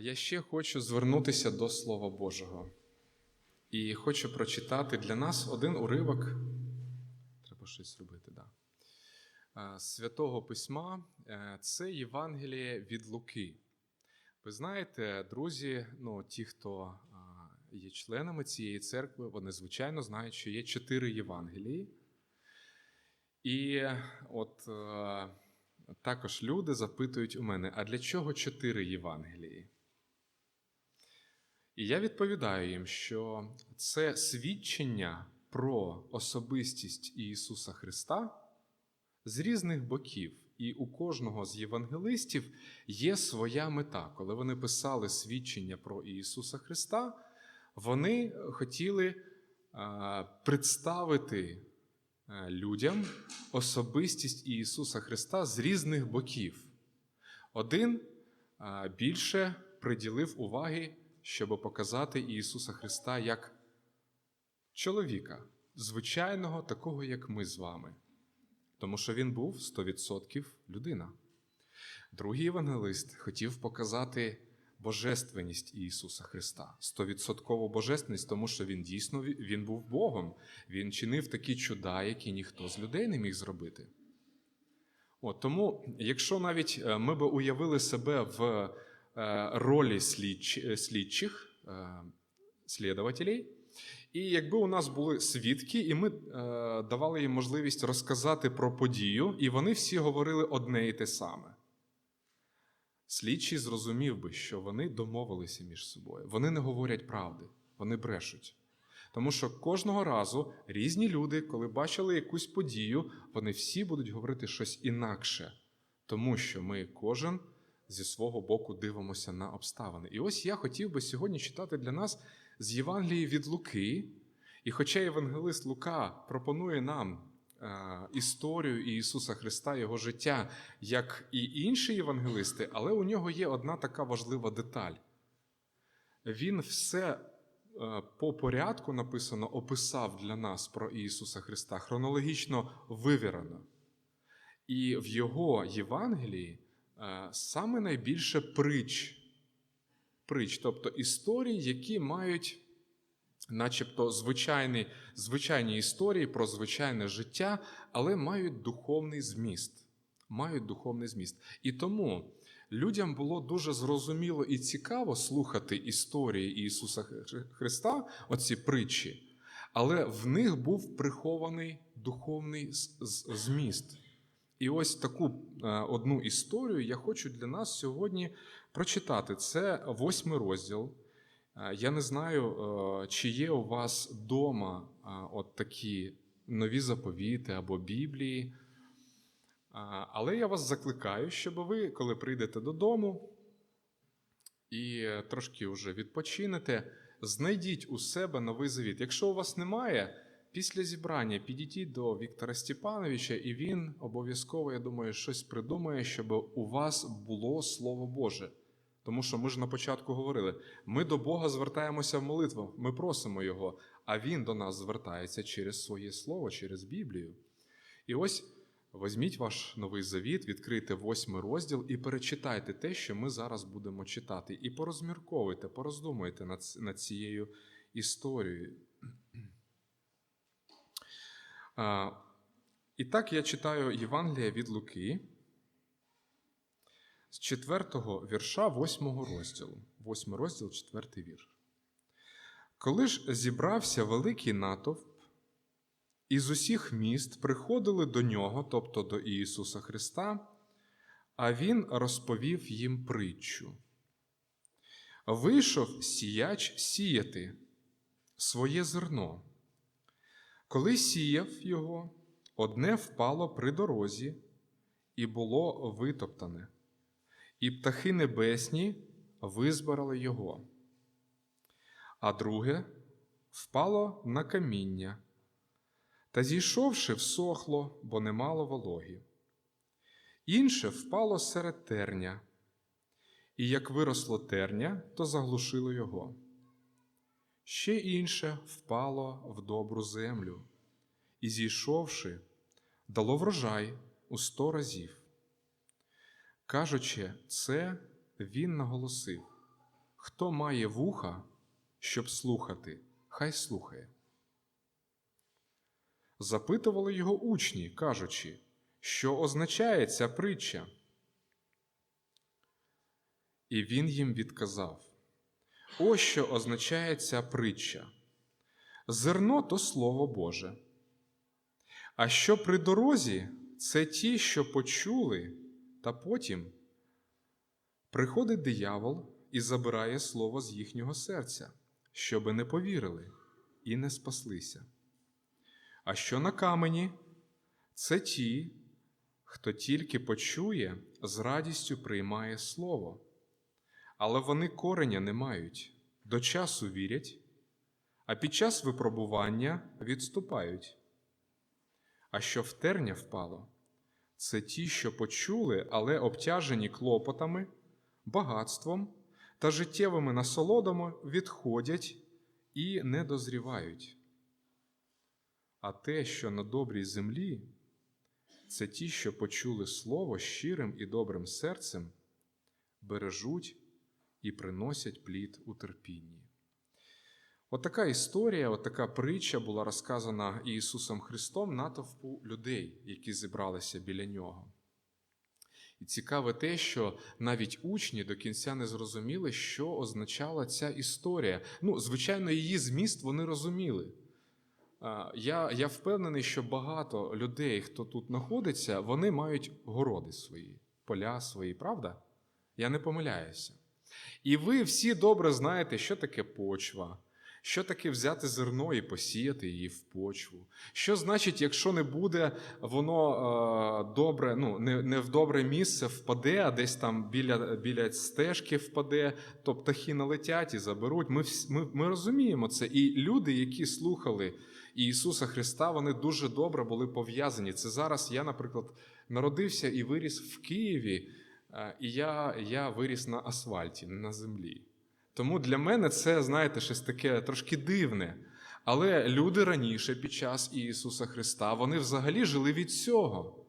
Я ще хочу звернутися до Слова Божого. І хочу прочитати для нас один уривок. Треба щось робити, да. Святого Письма Е, це Євангеліє від Луки. Ви знаєте, друзі, ну, ті, хто є членами цієї церкви, вони звичайно знають, що є чотири Євангелії. І от е, також люди запитують у мене: а для чого чотири Євангелії? І я відповідаю їм, що це свідчення про особистість Ісуса Христа з різних боків. І у кожного з євангелистів є своя мета. Коли вони писали свідчення про Ісуса Христа, вони хотіли представити людям особистість Ісуса Христа з різних боків. Один більше приділив уваги, щоб показати Ісуса Христа як чоловіка, звичайного, такого, як ми з вами. Тому що він був 100% людина. Другий євангелист хотів показати божественність Ісуса Христа, 100% божественність, тому що він дійсно він був Богом. Він чинив такі чуда, які ніхто з людей не міг зробити. От, тому, якщо навіть е, ми би уявили себе в ролі слідч, е, слідчих е, слідователей, і якби у нас були свідки, і ми е, давали їм можливість розказати про подію, і вони всі говорили одне і те саме. Слідчий зрозумів би, що вони домовилися між собою. Вони не говорять правди, вони брешуть. Тому що кожного разу різні люди, коли бачили якусь подію, вони всі будуть говорити щось інакше, тому що ми кожен зі свого боку дивимося на обставини. І ось я хотів би сьогодні читати для нас з Євангелії від Луки. І хоча Євангелист Лука пропонує нам е, історію Ісуса Христа, Його життя, як і інші євангелисти, але у нього є одна така важлива деталь. Він все е, по порядку написано описав для нас про Ісуса Христа, хронологічно вивірено. І в Його Євангелії саме найбільше притч притч, тобто історії, які мають, начебто, звичайні, звичайні історії про звичайне життя, але мають духовний зміст. Мають духовний зміст. І тому людям було дуже зрозуміло і цікаво слухати історії Ісуса Христа, оці притчі, але в них був прихований духовний зміст. І ось таку е, одну історію я хочу для нас сьогодні прочитати. Це восьмий розділ. Е, Я не знаю, е, чи є у вас вдома от такі нові заповіти або Біблії. Але я вас закликаю, щоб ви, коли прийдете додому і трошки вже відпочинете, знайдіть у себе новий завіт. Якщо у вас немає, Після зібрання підійдіть до Віктора Степановича, і він обов'язково, я думаю, щось придумає, щоб у вас було Слово Боже. Тому що ми ж на початку говорили: ми до Бога звертаємося в молитву, ми просимо Його, а Він до нас звертається через своє Слово, через Біблію. І ось візьміть ваш новий завіт, відкрийте восьмий розділ і перечитайте те, що ми зараз будемо читати. І порозмірковуйте, пороздумуйте над цією історією. І так я читаю Євангелія від Луки з 4 вірша 8 розділу. 8 розділ, 4 вірш. Коли ж зібрався великий натовп, із усіх міст приходили до нього, тобто до Ісуса Христа, а Він розповів їм притчу. Вийшов сіяч сіяти своє зерно. Коли сіяв його, одне впало при дорозі і було витоптане, і птахи небесні визбирали його, а друге впало на каміння, та зійшовши, всохло, бо не мало вологі. Інше впало серед терня, і як виросло терня, то заглушило його. Ще інше впало в добру землю, і, зійшовши, дало врожай у сто разів. Кажучи, це він наголосив Хто має вуха, щоб слухати, хай слухає. Запитували його учні, кажучи, що означає ця притча. І він їм відказав: Ось що означає ця притча. Зерно то Слово Боже. А що при дорозі, це ті, що почули, та потім приходить диявол і забирає слово з їхнього серця, щоби не повірили і не спаслися. А що на камені, це ті, хто тільки почує, з радістю приймає слово, але вони кореня не мають, до часу вірять, а під час випробування відступають. А що в терня впало, це ті, що почули, але обтяжені клопотами, багатством та життєвими насолодами відходять і не дозрівають. А те, що на добрій землі, це ті, що почули слово щирим і добрим серцем, бережуть і приносять плід у терпінні. Отака історія, отака притча була розказана Ісусом Христом натовпу людей, які зібралися біля нього. І цікаве те, що навіть учні до кінця не зрозуміли, що означала ця історія. Ну, звичайно, її зміст вони розуміли. Я, я впевнений, що багато людей, хто тут знаходиться, вони мають городи свої, поля свої, правда? Я не помиляюся. І ви всі добре знаєте, що таке почва, що таке взяти зерно і посіяти її в почву? Що значить, якщо не буде воно е, добре, ну не, не в добре місце впаде, а десь там біля біля стежки впаде, то птахи налетять і заберуть. Ми, ми, ми розуміємо це. І люди, які слухали Ісуса Христа, вони дуже добре були пов'язані. Це зараз я, наприклад, народився і виріс в Києві, і я, я виріс на асфальті, не на землі. Тому для мене це, знаєте, щось таке трошки дивне. Але люди раніше, під час Ісуса Христа, вони взагалі жили від цього.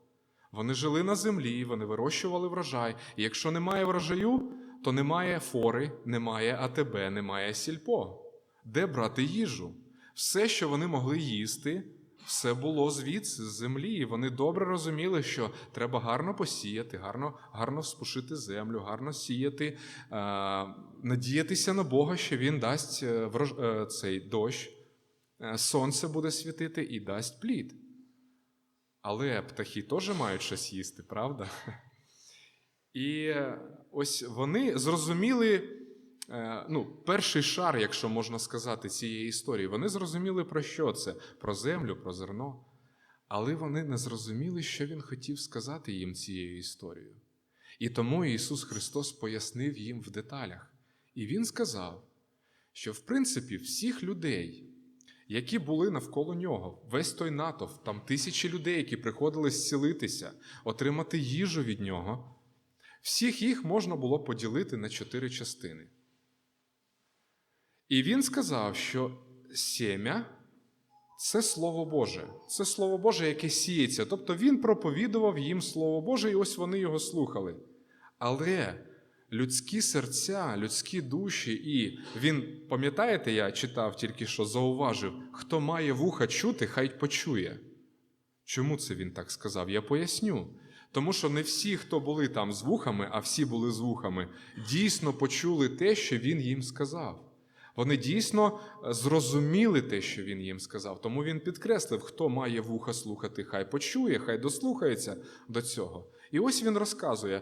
Вони жили на землі, вони вирощували врожай. І якщо немає врожаю, то немає фори, немає АТБ, немає сільпо. Де брати їжу? Все, що вони могли їсти, все було звідси, з землі. І вони добре розуміли, що треба гарно посіяти, гарно, гарно спушити землю, гарно сіяти, е, надіятися на Бога, що Він дасть е, е, цей дощ, сонце буде світити і дасть плід. Але птахи теж мають щось їсти, правда? І ось вони зрозуміли ну, перший шар, якщо можна сказати, цієї історії. Вони зрозуміли про що це? Про землю, про зерно. Але вони не зрозуміли, що він хотів сказати їм цією історією. І тому Ісус Христос пояснив їм в деталях. І Він сказав, що в принципі всіх людей, які були навколо нього, весь той натовп, там тисячі людей, які приходили зцілитися, отримати їжу від нього, всіх їх можна було поділити на чотири частини. І він сказав, що сім'я це Слово Боже, це Слово Боже, яке сіється. Тобто він проповідував їм Слово Боже, і ось вони його слухали. Але людські серця, людські душі, і він, пам'ятаєте, я читав тільки що, зауважив, хто має вуха чути, хай почує. Чому це він так сказав? Я поясню. Тому що не всі, хто були там з вухами, а всі були з вухами, дійсно почули те, що він їм сказав. Вони дійсно е, зрозуміли те, що він їм сказав. Тому він підкреслив, хто має вуха слухати, хай почує, хай дослухається до цього. І ось він розказує: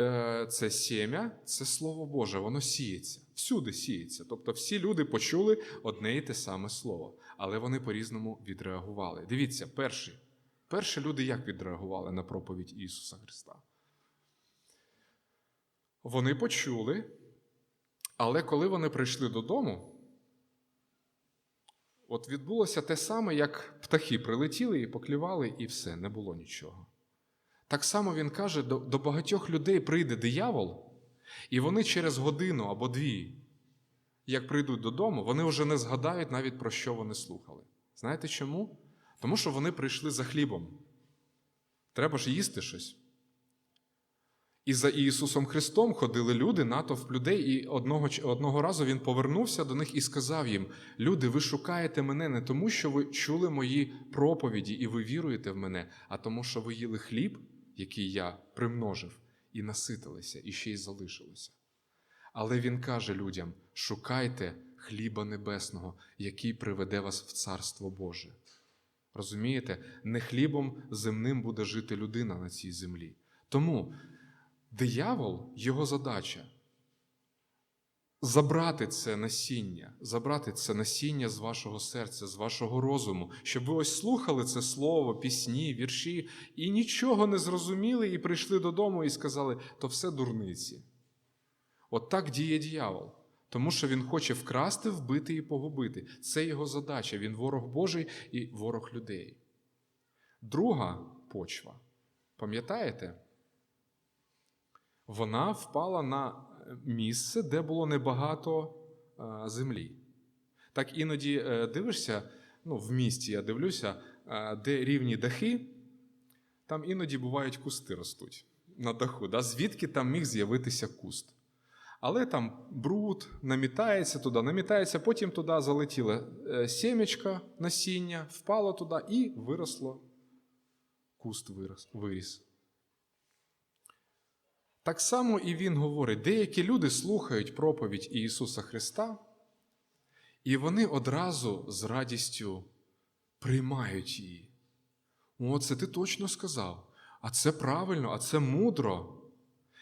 е, це сім'я, це Слово Боже, воно сіється, всюди сіється. Тобто всі люди почули одне і те саме слово, але вони по-різному відреагували. Дивіться, перші. Перші люди як відреагували на проповідь Ісуса Христа? Вони почули, але коли вони прийшли додому, от відбулося те саме, як птахи прилетіли і поклювали, і все, не було нічого. Так само він каже, до, до багатьох людей прийде диявол, і вони через годину або дві, як прийдуть додому, вони вже не згадають навіть про що вони слухали. Знаєте чому? Тому що вони прийшли за хлібом. Треба ж їсти щось. І за Ісусом Христом ходили люди, натовп людей, і одного, одного разу він повернувся до них і сказав їм: Люди, ви шукаєте мене не тому, що ви чули мої проповіді і ви віруєте в мене, а тому, що ви їли хліб, який я примножив, і наситилися, і ще й залишилося. Але він каже людям: шукайте хліба небесного, який приведе вас в Царство Боже. Розумієте, не хлібом земним буде жити людина на цій землі. Тому диявол, його задача забрати це насіння, забрати це насіння з вашого серця, з вашого розуму, щоб ви ось слухали це слово, пісні, вірші, і нічого не зрозуміли, і прийшли додому і сказали, то все дурниці. От так діє дьявол. Тому що він хоче вкрасти, вбити і погубити. Це його задача. Він ворог Божий і ворог людей. Друга почва. Пам'ятаєте? Вона впала на місце, де було небагато е, землі. Так іноді е, дивишся, ну, в місті я дивлюся, е, де рівні дахи, там іноді бувають кусти ростуть на даху. Да? Звідки там міг з'явитися куст? Але там бруд намітається туди, намітається, потім туди залетіло е, сімечко, насіння, впало туди і виросло. Куст виріс. Так само і він говорить: деякі люди слухають проповідь Ісуса Христа, і вони одразу з радістю приймають її. О, це ти точно сказав. А це правильно, а це мудро.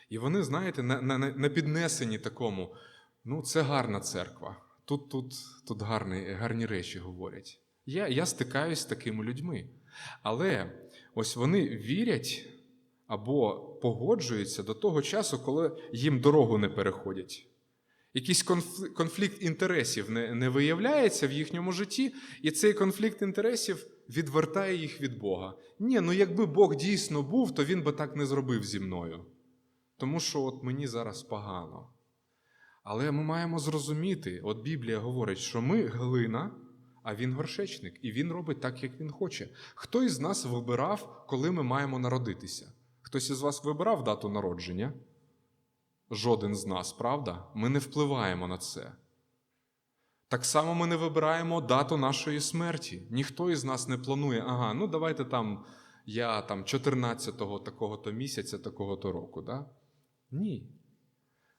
І вони, знаєте, на, на, на піднесенні такому, ну, це гарна церква. Тут, тут, тут гарні, гарні речі говорять. Я, я стикаюсь з такими людьми. Але ось вони вірять або погоджуються до того часу, коли їм дорогу не переходять. Якийсь конфлікт, інтересів не, не виявляється в їхньому житті, і цей конфлікт інтересів відвертає їх від Бога. Ні, ну якби Бог дійсно був, то він би так не зробив зі мною. Тому що от мені зараз погано. Але ми маємо зрозуміти, от Біблія говорить, що ми глина, а він горшечник, і він робить так, як він хоче. Хто із нас вибирав, коли ми маємо народитися? Хтось із вас вибирав дату народження? Жоден з нас, правда? Ми не впливаємо на це. Так само ми не вибираємо дату нашої смерті. Ніхто із нас не планує, ага, ну давайте там я там 14-го такого-то місяця, такого-то року. Да? Ні.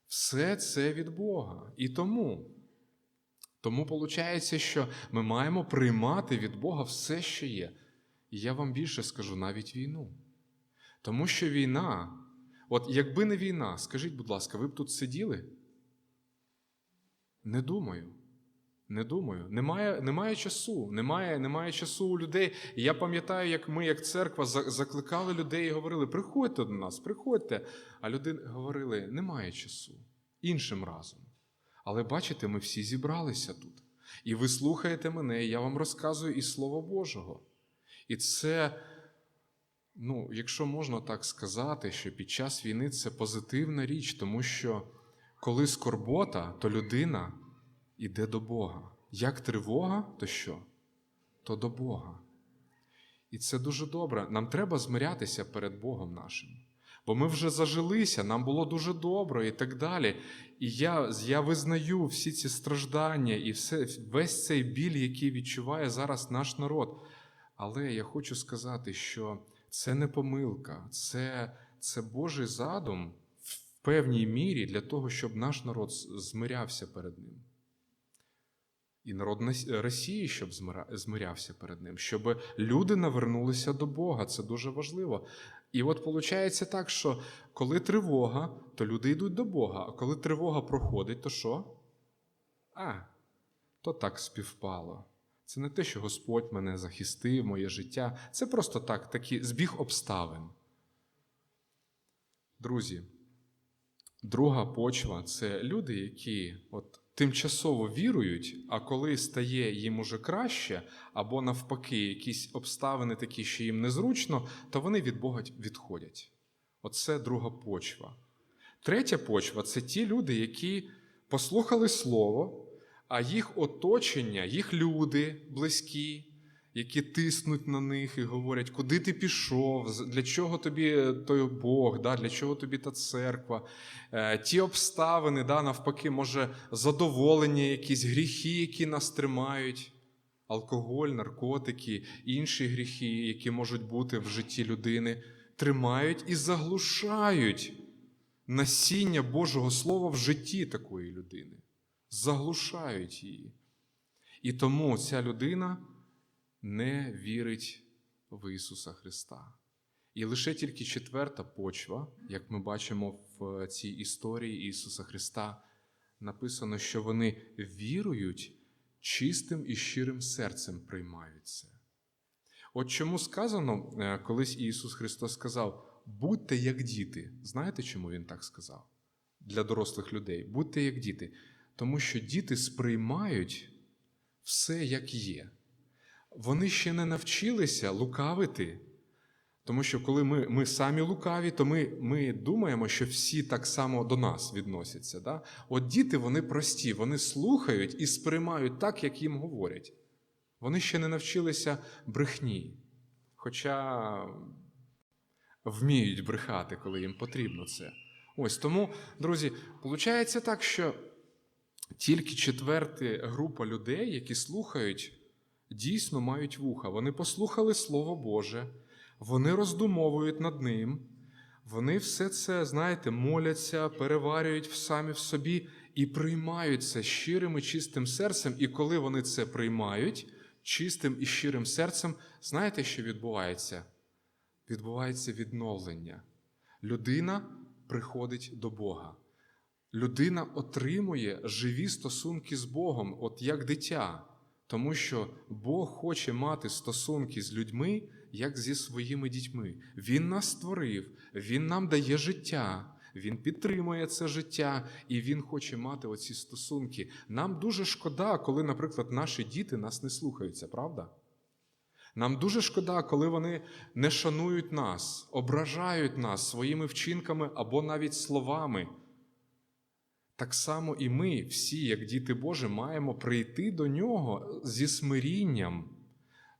Все це від Бога. І тому, тому виходить, що ми маємо приймати від Бога все, що є. І я вам більше скажу навіть війну. Тому що війна, от якби не війна, скажіть, будь ласка, ви б тут сиділи? Не думаю. Не думаю. Немає, немає часу. Немає, немає часу у людей. І я пам'ятаю, як ми, як церква, закликали людей і говорили: приходьте до нас, приходьте. А люди говорили, немає часу. Іншим разом. Але бачите, ми всі зібралися тут. І ви слухаєте мене, і я вам розказую із Слова Божого. І це, ну, якщо можна так сказати, що під час війни це позитивна річ, тому що коли скорбота, то людина іде до Бога. Як тривога, то що? То до Бога. І це дуже добре. Нам треба змирятися перед Богом нашим. Бо ми вже зажилися, нам було дуже добре і так далі. І я, я визнаю всі ці страждання і все, весь цей біль, який відчуває зараз наш народ. Але я хочу сказати, що це не помилка, це, це Божий задум в певній мірі для того, щоб наш народ змирявся перед ним. І народ Росії, щоб змирявся перед ним, щоб люди навернулися до Бога. Це дуже важливо. І от виходить так, що коли тривога, то люди йдуть до Бога. А коли тривога проходить, то що? А, то так співпало. Це не те, що Господь мене захистив, моє життя. Це просто так, такий збіг обставин. Друзі, друга почва це люди, які от тимчасово вірують, а коли стає їм уже краще, або навпаки, якісь обставини такі, що їм незручно, то вони від Бога відходять. Оце друга почва. Третя почва це ті люди, які послухали Слово, а їх оточення, їх люди близькі, які тиснуть на них і говорять, куди ти пішов, для чого тобі той Бог, да, для чого тобі та церква, Е, ті обставини, да, навпаки, може, задоволення, якісь гріхи, які нас тримають, алкоголь, наркотики, інші гріхи, які можуть бути в житті людини, тримають і заглушають насіння Божого Слова в житті такої людини, заглушають її. І тому ця людина не вірить в Ісуса Христа. І лише тільки четверта почва, як ми бачимо в цій історії Ісуса Христа, написано, що вони вірують чистим і щирим серцем приймають це. От чому сказано, е, колись Ісус Христос сказав: будьте як діти. Знаєте, чому Він так сказав? Для дорослих людей. Будьте як діти. Тому що діти сприймають все, як є. Вони ще не навчилися лукавити. Тому що коли ми, ми самі лукаві, то ми, ми думаємо, що всі так само до нас відносяться. Да? От діти вони прості, вони слухають і сприймають так, як їм говорять. Вони ще не навчилися брехні, хоча вміють брехати, коли їм потрібно це. Ось тому, друзі, виходить так, що тільки четверта група людей, які слухають, дійсно мають вуха. Вони послухали Слово Боже, вони роздумовують над ним, вони все це, знаєте, моляться, переварюють самі в собі і приймають це щирим і чистим серцем. І коли вони це приймають чистим і щирим серцем, знаєте, що відбувається? Відбувається відновлення. Людина приходить до Бога. Людина отримує живі стосунки з Богом, от як дитя, тому що Бог хоче мати стосунки з людьми, як зі своїми дітьми. Він нас створив, Він нам дає життя, Він підтримує це життя, і Він хоче мати оці стосунки. Нам дуже шкода, коли, наприклад, наші діти нас не слухаються, правда? Нам дуже шкода, коли вони не шанують нас, ображають нас своїми вчинками або навіть словами. Так само і ми, всі, як діти Божі, маємо прийти до нього зі смирінням,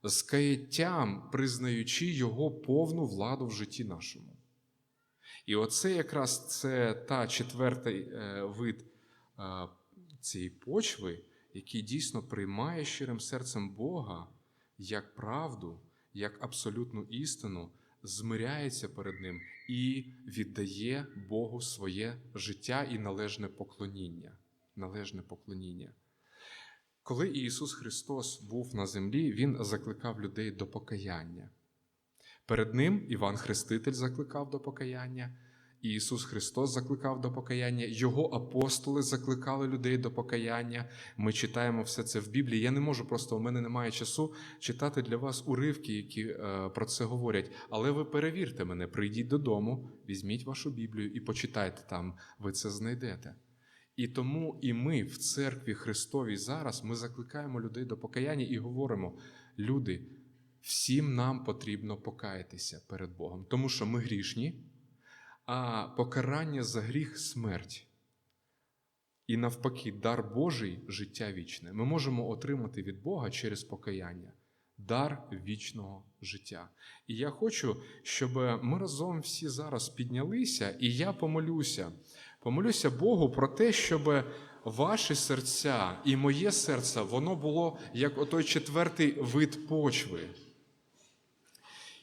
з каяттям, признаючи Його повну владу в житті нашому. І оце якраз це та четвертий е, вид е, цієї почви, який дійсно приймає щирим серцем Бога як правду, як абсолютну істину, змиряється перед Ним і віддає Богу своє життя і належне поклоніння. Належне поклоніння. Коли Ісус Христос був на землі, Він закликав людей до покаяння. Перед Ним Іван Хреститель закликав до покаяння, Ісус Христос закликав до покаяння, Його апостоли закликали людей до покаяння. Ми читаємо все це в Біблії. Я не можу просто, у мене немає часу читати для вас уривки, які е, про це говорять. Але ви перевірте мене, прийдіть додому, візьміть вашу Біблію і почитайте там, ви це знайдете. І тому і ми в церкві Христовій зараз ми закликаємо людей до покаяння і говоримо: люди, всім нам потрібно покаятися перед Богом, тому що ми грішні, а покарання за гріх смерть. І навпаки, дар Божий життя вічне. Ми можемо отримати від Бога через покаяння, дар вічного життя. І я хочу, щоб ми разом всі зараз піднялися, і я помолюся. Помолюся Богу про те, щоб ваші серця і моє серце, воно було як отой четвертий вид почви.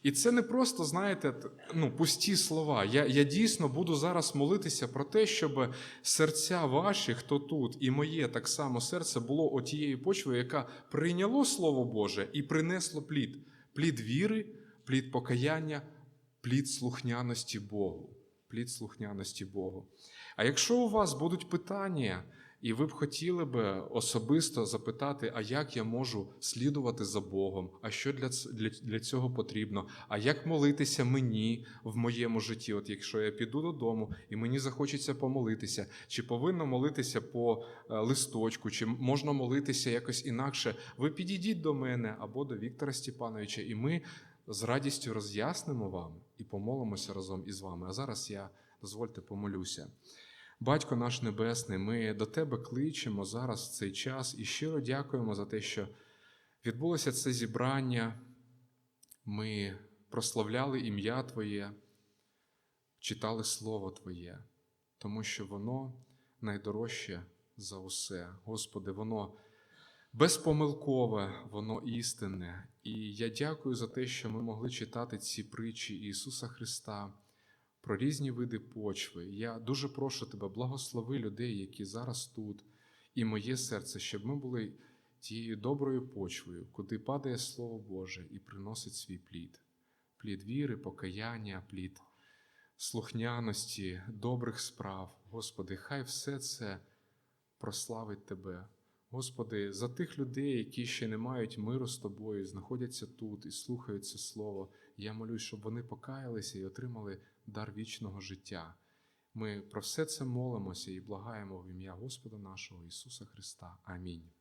І це не просто, знаєте, ну, пусті слова. Я, я дійсно буду зараз молитися про те, щоб серця ваші, хто тут, і моє так само серце було отією почвою, яка прийняло Слово Боже і принесло плід. Плід віри, плід покаяння, плід слухняності Богу. Плід слухняності Богу. А якщо у вас будуть питання, і ви б хотіли би особисто запитати, а як я можу слідувати за Богом, а що для, для, для цього потрібно, а як молитися мені в моєму житті, от якщо я піду додому і мені захочеться помолитися, чи повинно молитися по е, листочку, чи можна молитися якось інакше, ви підійдіть до мене або до Віктора Степановича, і ми з радістю роз'яснимо вам і помолимося разом із вами. А зараз я дозвольте помолюся. Батько наш Небесний, ми до Тебе кличемо зараз в цей час і щиро дякуємо за те, що відбулося це зібрання, ми прославляли ім'я Твоє, читали Слово Твоє, тому що воно найдорожче за усе. Господи, воно безпомилкове, воно істинне. І я дякую за те, що ми могли читати ці притчі Ісуса Христа про різні види почви. Я дуже прошу тебе, благослови людей, які зараз тут, і моє серце, щоб ми були тією доброю почвою, куди падає Слово Боже і приносить свій плід. Плід віри, покаяння, плід слухняності, добрих справ. Господи, хай все це прославить Тебе. Господи, за тих людей, які ще не мають миру з тобою, знаходяться тут і слухають це слово. Я молюсь, щоб вони покаялися і отримали дар вічного життя. Ми про все це молимося і благаємо в ім'я Господа нашого Ісуса Христа. Амінь.